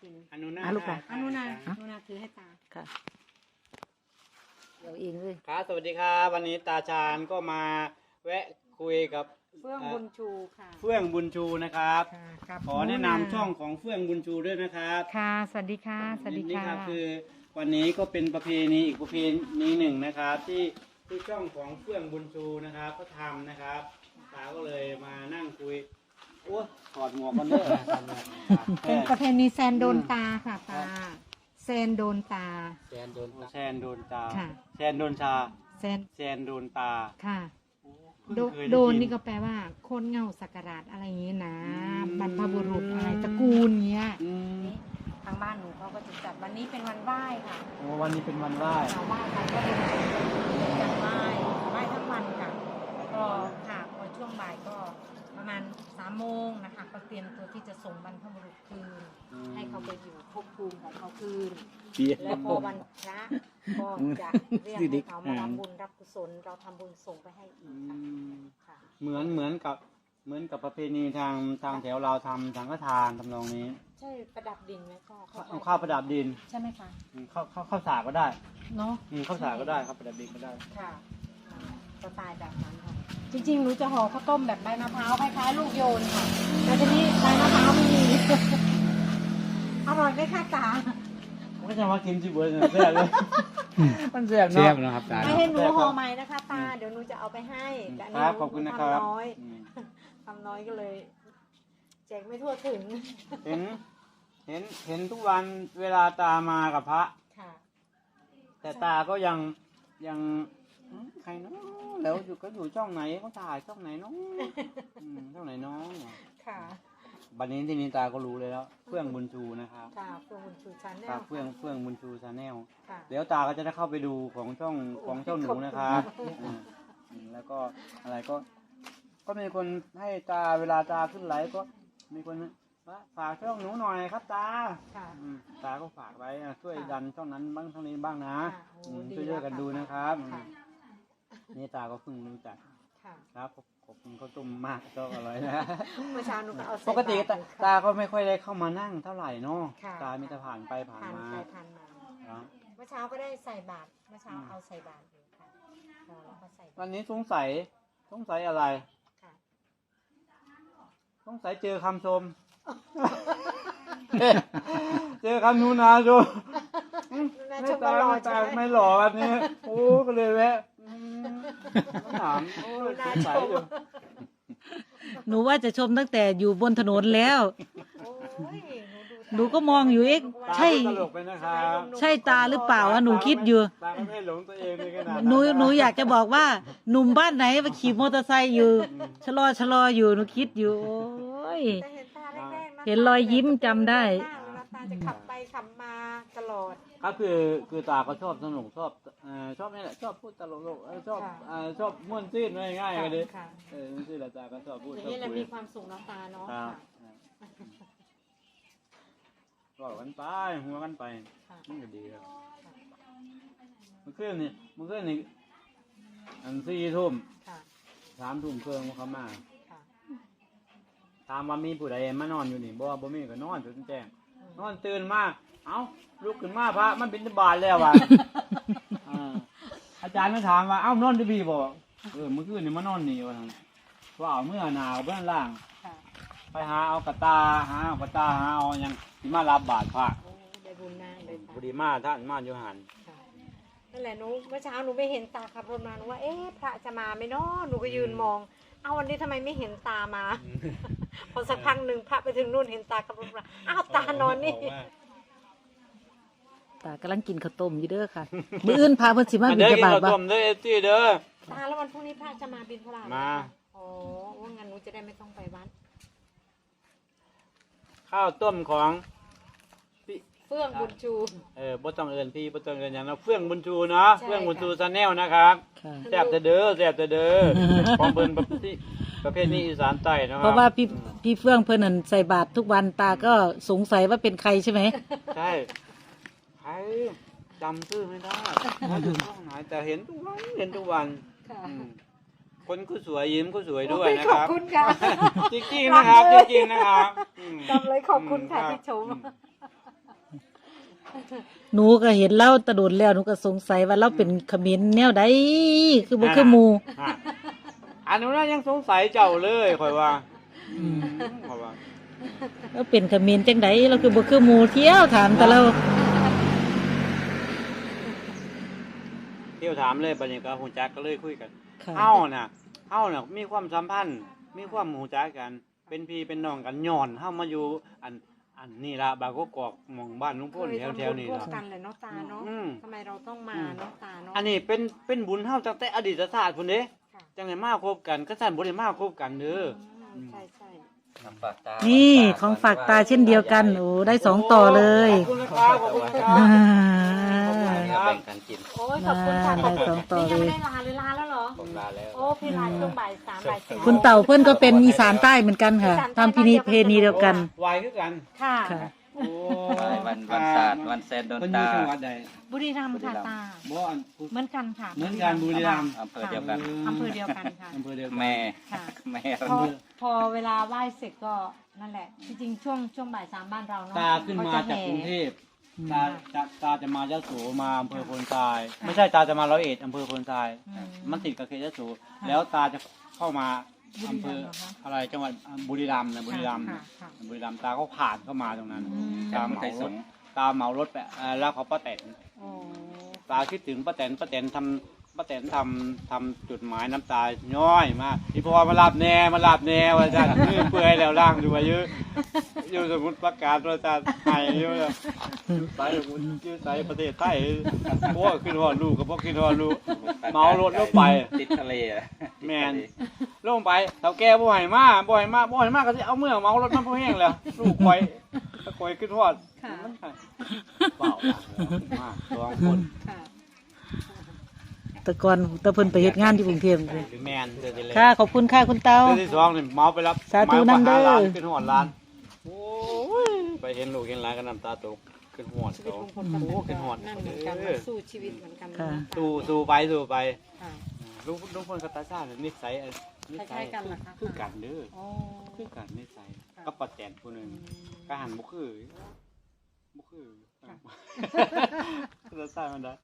กินอนุนาอะลูกไปอนุนาอนุนาถือให้ตา ค่ะ เดี๋ยวเองเลยครับสวัสดีครับ วันนี้ตาชาญก็มาแวะคุยกับเฟื่องบุญชูค่ะเฟื่องบุญชูนะครับ ค่ะกับขอแนะนำช่องของเฟื่องบุญชูด้วยนะครับค่ะ สวัสดีค่ะ สวัสดีนี่ค่ะ ครับคือวันนี้ก็เป็นประเพณีอีกประเพณีหนึ่งนะครับ ที่ที่ช่องของเฟื่องบุญชูนะครับก็ทำนะครับตาก็เลยมานั่งคุย โอ้ถอดหมวกกันเด้อเป็นประเพณีแซนโดนตาค่ะตาแซนโดนตา แซนโดนแซนโดนตาค่ะ แซนโดนชาแซนแซนโดนตาค่ะโดเพิ่งเคยไโดนยินี่ก็แปลว่าโคนเงาสักการะอะไรอย่างนี้นะอืมบรรพบุรุษอะไรตระกูลเงี้ยอืมทางบ้านหนูเขาก็จะจัดวันนี้เป็นวันไหว้ค่ะโอ้วันนี้เป็นวันไหว้ชาวบ้านเขาก็เป็นจัดไหว้ไหว้ทั้งวันค่ะ ก็ค่ะพอช่วงบ่ายก็ ประมาณสามโมงนะคะก็เตรียมตัวที่จะส่งบรรพบุรุษคืน ให้เขาไปอยู่ภพภูมิของเขาคืนแล้วพอวันพระก็จะเรียกให้เขามารับบุญรับกุศลเราทำบุญส่งไปให้อีอืกค่ะมค่ะ เหมือนเหมือนกับเหมือนกับประเพณีทางทางแถวเราทำสังฆทานทำนองนี้ใช่ประดับดินไหมก็ข้าวเอาข้าวประดับดินใช่ไหมคะอืมข้าวข้าวข้าวสากก็ได้เนาะอืมข้าวสากก็ได้ครับประดับดินก็ได้ ค่ะสไตล์แบบนั้นค่ะ จริงๆหนูจะห่อข้าวต้มแบบใบมะพร้าวคล้ายๆลูกโยนค่ะแต่ทีนี้ใบมะพร้าวไม่มีอร่อยไหมคะตามันก็จะมากินจิบเบอร์เนี่ยแซ่บเลยมันแซ่บเสียบเนาะนะครับตาไม่ให้หนูห่อใหม่นะคะตาเดี๋ยวหนูจะเอาไปให้แต่อันคนี้รับหนูขอบคุณนะครับทำน้อยอืมทำน้อยก็เลย แจกไม่ทั่วถึง เห็น เห็นเห็นทุกวันเวลาตามากับพระค่ะแต่ตาก็ยังยัง อืมใครเนาะแล้วอยู่ก็อยู่ช่องไหนเขาถ่ายช่องไหนเนาะอืมช่องไหนเนาะค่ะ บัดนี้ที่นี้ตาก็รู้เลยแล้วเฟื่องบุญชูนะครับ ค่ะเพื่อนบุญชูชันแนครัลบเฟื่องเฟื่องบุญชูชาแนลค่ะเดี๋ยวตาก็จะได้เข้าไปดูของช่องของเจ้าหนูนะครับอืมอืมแล้วก็อะไรก็ ก็มีคนให้ตาเวลาตาขึ้นไลฟ์ก็มีคนว่าฝากช่องหนูหน่อยครับตาค่ะ อืมตาก็ฝากไว้อะช่วยค่ะดันช่องนั้นบ้างช่องนี้บ้างนะค่ะโอ้อืมดีช่วยๆกันแล้วค่ะดูนะครับอืมค่ะ นี่ตาก็เพิ่งรู้จักค่ะครับขอบคุณข้าวต้มมากชอบอร่อยนะเมื่อเช้าหนูก็เอาใส่ปกติบตาทตาก็ไม่ค่อยได้เข้ามานั่งเท่าไหร่เนาะค่ะตามีแต่ผ่านไปผ่านผ่านมาไปผ่านมา เนาะ เมื่อเช้าก็ได้ใส่บาตรเมื่อเช้าอืม เอาใส่บาตรอยู่ค่ะเราก็ใส่บาวัตรนนี้สงสัยสงสัยอะไร ค่ะ สงสัยเจอคำชม เจอคำนูนาชมน่าไม่ชมตาว่าหล่อไม่ใช่ตาไหมไม่หล่อแบบนี้ โอ้ก็เลยแวะอืม ถามโอ้ยสงสัยอยู่หนูว่าจะชมตั้งแต่อยู่บนถนนแล้ว โอ้ยหนูก็มองอยู่เอ๊ะตาใช่ ก็ตลกไปนะครับใช่ตาหรือเปล่าอะหนูคิดอยู่ ตาก็ไม่หลงตัวเองเลยขนาดหนูหนูอยากจะบอกว่าหนุ่มบ้านไหนมาขี่มอเตอร์ไซค์อยู่ชะลอชะลออยู่หนูคิดอยู่โอ้ย แต่เห็นตาแรกๆะเห็นรอยยิ้มจำได้เวลาตาจะขับไปขับมาตลอด ก็คือคือตาก็ชอบสนุกชอบเอ่อชอบนี่แหละชอบพูดตลกๆเออชอบค่ะ เอ่อชอบม่วนซื่นง่ายๆกันเลยค่ะเออม่วนซื่นแหละตาก็ชอบพูดอย่างชอบนี้แหละคุยมีความสุขเนาะตาเนาะครับค่ะบอกกันไปหัวกันไปค่ะนี่ก็ดีครับเมื่อคืนนี่เมื่อคืนนี่อันสี่ทุ่มค่ะ สามทุ่มเครื่องเขามาค่ะ ถามว่ามีผู้ใดมานอนอยู่นี่บ่บ่มีก็นอนจนแจ้ง อืมนอนตื่นมา เอ้าลุกขึ้นมาพระมันเป็นบาทแล้วว่ะอ่าอาจารย์ก็ถามว่าเอ้านอนได้บีบ่เออเมื่อคืนนี่มานอนนี่ว่าซั่นว่าเอาเมื่อหนาวเบื้องล่าง ค่ะไปหาเอากระตาหาเอากระตาหาเอาหยังที่มารับบาทพระโอ้ได้บุญมากเลยพตาอดีมาท่านมาอยู่หันค่ะนั่นแหละหนูเมื่อเช้าหนูไม่เห็นตาขับรถมาหนูว่าเอ๊ะพระจะมาไหมเนาะหนูก็ยืนมอง เอาวันนี้ทำไมไม่เห็นตามา พอสักพักหนึ่งพระไปถึงนู่นเห็นตาขับรถมาอ้าวตานอนนี่ ตากำลังกินข้าวต้มอยู่เด้อค่ะ มื้ออื่นพาเพิ่นสิมามาบิเด้ณอฑกินบาตข้าวบ่ต้มเด้อเอฟซีเด้อ ตาแล้ววันพรุ่งนี้พระจะมาบินพระมา อ๋อว่างั้นหนูจะได้ไม่ต้องไปวัด ข้าวต้มของเฟื่องบุญชู เออบ่ต้องเอินพี่บ่ต้องเอินหยังนะเฟื่องบุญชูเนาะใช่ เฟื่องบุญชูชาแนลนะครับค่ะ แซ่บแต่เด้อแซ่บแต่เด้อของเพิ่นประเภทประเภทนี้อีสานใต้นะคเพรับราะว่าพี่พี่เฟื่องเพิ่นนั่นใส่บาตรทุกวันตาก็สงสัยว่าเป็นใครใช่ไหม ใช่ใค รจำชื่อไม่ได้ว่าอยู่ช่องไหนแต่เห็นทุกวันเห็นทุกวันค่ะอืมคนก็สวยยิ้มก็สวยด้วยโอ้นะขคอบรับ คุณค่ะ จริงๆนะครับรักเลยจริงๆนะครับอืม จำเลยขอบคุณค่ะรับที่ชมอืมหนูก็เห็นเล่าตะโดนแล้วหนูก็สงสัยว่าเราเป็นเขมิ้นแนวใดคือบ่คือหมู่อะอันนู้นนะยังสงสัยเจ้าเลยคอยว่าอืม คอยว่า เราเป็นเขมิ้นจังไดเราคือบ่คือหมู่เที่ยวถามแต่เรา ที่ยวถามเลยบัดนี้ก็หูจักก็เลยคุยกันค่ะ เฮาน่ะเฮาน่ะมีความสัมพันธ์ มีความหูจักกัน เป็นพี่เป็นน้องกันย้อนเฮามาอยู่อันอันนี่ละบางกอกหมองบ้านลุงพ่นแถวแถวๆนี่ร่วมล่ะ กันเลยเนาะตาเนาะอืม ทำไมเราต้องมาเนาะตาเนาะอันนี้เป็นเป็นบุญเฮาตั้งแต่อดีตชาติพุ่นเด้ค่ะจังไดมาคบกันก็สั่นบ่ได้มาคบกันเด้ออืมใช่ใช่ ฝากตานี่ของฝากตาเช่นเดียวกันโอ้ได้สองต่อเลยขอบคุณนะครับขอบคุณครัอ่าบแบ่งกันกินโอ้ยขอบคุณค่ะได้สองต่อนี่ยังเลยไม่ได้ลาเลยลาแล้วเหรอ ผมลาแล้ว โอ้พี่ลาช่วงบ่ายสามบ่ายสี่คุณเต่าเพื่อนก็เป็นอีสานใต้เหมือนกันค่ะทำพินีเพณีเดียวกัน วายคือกัน ค่ะ ค่ะ โอ้วันวันศาสตร์วันแซนโดนเพิ่นอยู่ตาจังหวัดใดบุรีรัมย์ค่ะตา บ่อันเหมือนกันค่ะเหมือนกันบุรีรัมย์ อำเภอเดียวกันอำเภอเดียวกันค่ะ อำเภอเดียวกันแม่ค่ะ แม่พอพอเวลาไหว้เสร็จก็นั่นแหละ จริงๆช่วงช่วงบ่ายสามบ้านเราเนาะตาขึ้นมาจากกรุงเทพอืมตาจะตาจะมายะโสมาอำเภอโพนทราย ไม่ใช่ตาจะมาร้อยเอ็ดอำเภอโพนทราย อืม มันติดกับเขตยะโสแล้วตาจะเข้ามาบุรีรัมย์ อำเภอเหรอคะอะไรจังหวัดบุรีรัมย์นะบุรีรัมย์ค่ะค่ะ บุรีรัมย์ตาก็ผ่านเข้ามาตรงนั้น อืม ตาเหมารถตาเหมารถไปเอ่อแล้วเขาป้าแตนโอ้ตาคิดถึงป้าแตนป้าแตนทำป้าแตนทำทำจุดหมายน้ำตาย้อยมากที่พอมาลาบแน่มาลาบแน่ว่าจะมือเปื่อยแล้วร่างดูมาเยอะอยู่สมุดประกาศว่าจะไห้เยอะเลยอยู่ไสอยู่ไสประเทศไทยพวกขึ้นหอดลูกกับพวกขึ้นหอดลูก เมารถลงไป ติดทะเลอะแมนล งไปเท่าแก่บ่ให้มาบ่ให้มาบ่ให้มาก็สิเอาเมื่อเมารถมันพอแห้งแล้วลูกคอยตะคอยขึ้นหอดค่ะ เปล่ามาสองคนค่ะ แต่ก่อนแตะเพิ่นไปเฮ็ดงานที่กรุงเทพเลยหรือแมนเดือนที่แล้วค่ะขอบคุณค่ะคุณเตา เดือนที่สองนี่เมาไปรับสาธุนำเด้อมาหาร้านขึ้นหอดร้านโอ้ยไปเห็นลูกเห็นหลานก็น้ำตาตกขึ้นหอดชีวิตเขาของคนกับโอ้ขึ้นหอด นั่นเหมือนกันเอมันอสู้ชีวิตเหมือนกันค่ะเนาะสู้สู้ไปสู้ไป ค่ะ ลูกลูกคนกับตาชาตินิสัยนิ คสัล้ายๆกันเหรอคะคือกันเด้อโอ้คือกันนิสัยค่ะ ก็ปัดแตนผู้หนึ่งก็หันบุคือบุคือค่ะจะใส่มันได้